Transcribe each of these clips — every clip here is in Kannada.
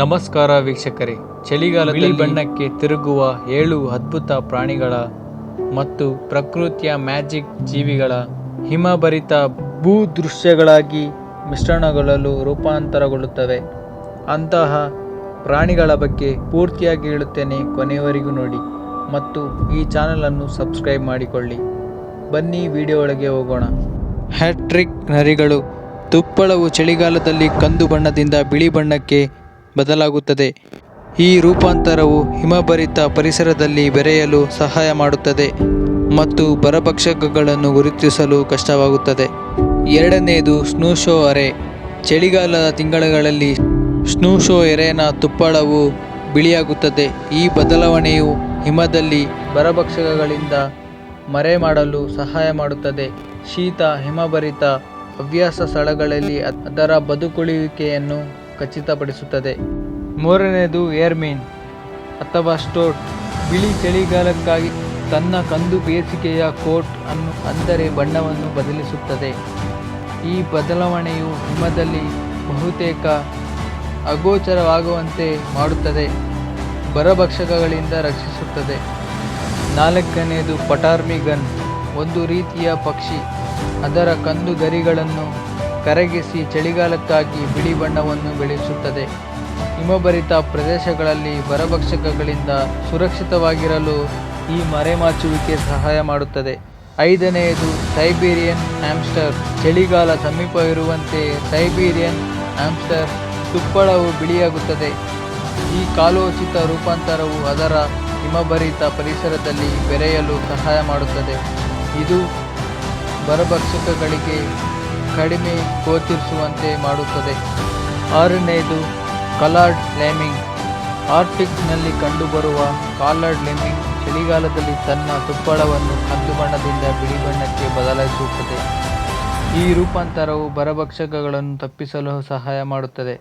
ನಮಸ್ಕಾರ ವೀಕ್ಷಕರೇ. ಚಳಿಗಾಲದಲ್ಲಿ ಬಣ್ಣಕ್ಕೆ ತಿರುಗುವ ಏಳು ಅದ್ಭುತ ಪ್ರಾಣಿಗಳ ಮತ್ತು ಪ್ರಕೃತಿಯ ಮ್ಯಾಜಿಕ್ ಜೀವಿಗಳ ಹಿಮಭರಿತ ಭೂದೃಶ್ಯಗಳಾಗಿ ಮಿಶ್ರಣಗೊಳ್ಳಲು ರೂಪಾಂತರಗೊಳ್ಳುತ್ತವೆ. ಅಂತಹ ಪ್ರಾಣಿಗಳ ಬಗ್ಗೆ ಪೂರ್ತಿಯಾಗಿ ಹೇಳುತ್ತೇನೆ ಕೊನೆಯವರೆಗೂ ನೋಡಿ ಮತ್ತು ಈ ಚಾನಲನ್ನು ಸಬ್ಸ್ಕ್ರೈಬ್ ಮಾಡಿಕೊಳ್ಳಿ. ಬನ್ನಿ ವಿಡಿಯೋ ಒಳಗೆ ಹೋಗೋಣ. ಹ್ಯಾಟ್ರಿಕ್ ನರಿಗಳು ತುಪ್ಪಳವು ಚಳಿಗಾಲದಲ್ಲಿ ಕಂದು ಬಣ್ಣದಿಂದ ಬಿಳಿ ಬಣ್ಣಕ್ಕೆ ಬದಲಾಗುತ್ತದೆ. ಈ ರೂಪಾಂತರವು ಹಿಮಭರಿತ ಪರಿಸರದಲ್ಲಿ ಬೆರೆಯಲು ಸಹಾಯ ಮಾಡುತ್ತದೆ ಮತ್ತು ಬರಭಕ್ಷಕಗಳನ್ನು ಗುರುತಿಸಲು ಕಷ್ಟವಾಗುತ್ತದೆ. ಎರಡನೆಯದು ಸ್ನೂಶೋ ಅರೆ. ಚಳಿಗಾಲದ ತಿಂಗಳುಗಳಲ್ಲಿ ಸ್ನೂಶೋ ಎರೆನ ತುಪ್ಪಳವು ಬಿಳಿಯಾಗುತ್ತದೆ. ಈ ಬದಲಾವಣೆಯು ಹಿಮದಲ್ಲಿ ಬರಭಕ್ಷಕಗಳಿಂದ ಮರೆ ಮಾಡಲು ಸಹಾಯ ಮಾಡುತ್ತದೆ. ಶೀತ, ಹಿಮಭರಿತ ಹವ್ಯಾಸ ಸ್ಥಳಗಳಲ್ಲಿ ಅದರ ಬದುಕುಳಿಯುವಿಕೆಯನ್ನು ಖಚಿತಪಡಿಸುತ್ತದೆ. ಮೂರನೆಯದು ಏರ್ಮೀನ್. ಅಥವಾ ಸ್ಟೋಟ್ ಬಿಳಿ ಚಳಿಗಾಲಕ್ಕಾಗಿ ತನ್ನ ಕಂದು ಬೇಸಿಗೆಯ ಕೋಟ್ ಅನ್ನು ಅಂದರೆ ಬಣ್ಣವನ್ನು ಬದಲಿಸುತ್ತದೆ. ಈ ಬದಲಾವಣೆಯು ಹಿಮದಲ್ಲಿ ಬಹುತೇಕ ಅಗೋಚರವಾಗುವಂತೆ ಮಾಡುತ್ತದೆ. ಬರಭಕ್ಷಕಗಳಿಂದ ರಕ್ಷಿಸುತ್ತದೆ. ನಾಲ್ಕನೆಯದು ಪಟಾರ್ಮಿಗನ್. ಒಂದು ರೀತಿಯ ಪಕ್ಷಿ. ಅದರ ಕಂದು ಗರಿಗಳನ್ನು ಕರಗಿಸಿ ಚಳಿಗಾಲಕ್ಕಾಗಿ ಬಿಳಿ ಬಣ್ಣವನ್ನು ಬೆಳೆಸುತ್ತದೆ. ಹಿಮಭರಿತ ಪ್ರದೇಶಗಳಲ್ಲಿ ಬರಭಕ್ಷಕಗಳಿಂದ ಸುರಕ್ಷಿತವಾಗಿರಲು ಈ ಮರೆಮಾಚುವಿಕೆ ಸಹಾಯ ಮಾಡುತ್ತದೆ. ಐದನೆಯದು ಸೈಬೀರಿಯನ್ ಆಮ್ಸ್ಟರ್ ಚಳಿಗಾಲ ಸಮೀಪವಿರುವಂತೆ ಸೈಬೀರಿಯನ್ ಆಮ್ಸ್ಟರ್ ತುಪ್ಪಳವು ಬಿಳಿಯಾಗುತ್ತದೆ. ಈ ಕಾಲೋಚಿತ ರೂಪಾಂತರವು ಅದರ ಹಿಮಭರಿತ ಪರಿಸರದಲ್ಲಿ ಬೆರೆಯಲು ಸಹಾಯ ಮಾಡುತ್ತದೆ. ಇದು ಬರಭಕ್ಷಕಗಳಿಗೆ ಕಡಿಮೆ ಗೋಚರಿಸುವಂತೆ ಮಾಡುತ್ತದೆ. ಆರನೆಯದು ಕಲಾರ್ಡ್ ಲೆಮಿಂಗ್. ಆರ್ಟಿಕ್ನಲ್ಲಿ ಕಂಡುಬರುವ ಕಾಲರ್ಡ್ ಲೆಮಿಂಗ್ ಚಳಿಗಾಲದಲ್ಲಿ ತನ್ನ ತುಪ್ಪಳವನ್ನು ಕಂದು ಬಣ್ಣದಿಂದ ಬಿಳಿ ಬಣ್ಣಕ್ಕೆ ಬದಲಾಯಿಸುತ್ತದೆ. ಈ ರೂಪಾಂತರವು ಬರಭಕ್ಷಕಗಳನ್ನು ತಪ್ಪಿಸಲು ಸಹಾಯ ಮಾಡುತ್ತದೆ.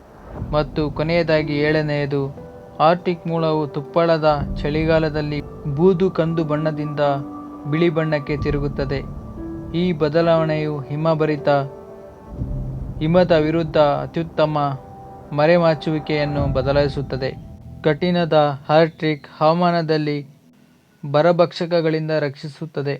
ಮತ್ತು ಕೊನೆಯದಾಗಿ ಏಳನೆಯದು, ಆರ್ಟಿಕ್ ಮೂಲವು ತುಪ್ಪಳದ ಚಳಿಗಾಲದಲ್ಲಿ ಬೂದು ಕಂದು ಬಣ್ಣದಿಂದ ಬಿಳಿ ಬಣ್ಣಕ್ಕೆ ತಿರುಗುತ್ತದೆ. ಈ ಬದಲಾವಣೆಯು ಹಿಮಭರಿತ ಹಿಮದ ವಿರುದ್ಧ ಅತ್ಯುತ್ತಮ ಮರೆಮಾಚುವಿಕೆಯನ್ನು ಬದಲಾಯಿಸುತ್ತದೆ. ಕಠಿಣದ ಹಾರ್ಟ್ರಿಕ್ ಹವಾಮಾನದಲ್ಲಿ ಬರಭಕ್ಷಕಗಳಿಂದ ರಕ್ಷಿಸುತ್ತದೆ.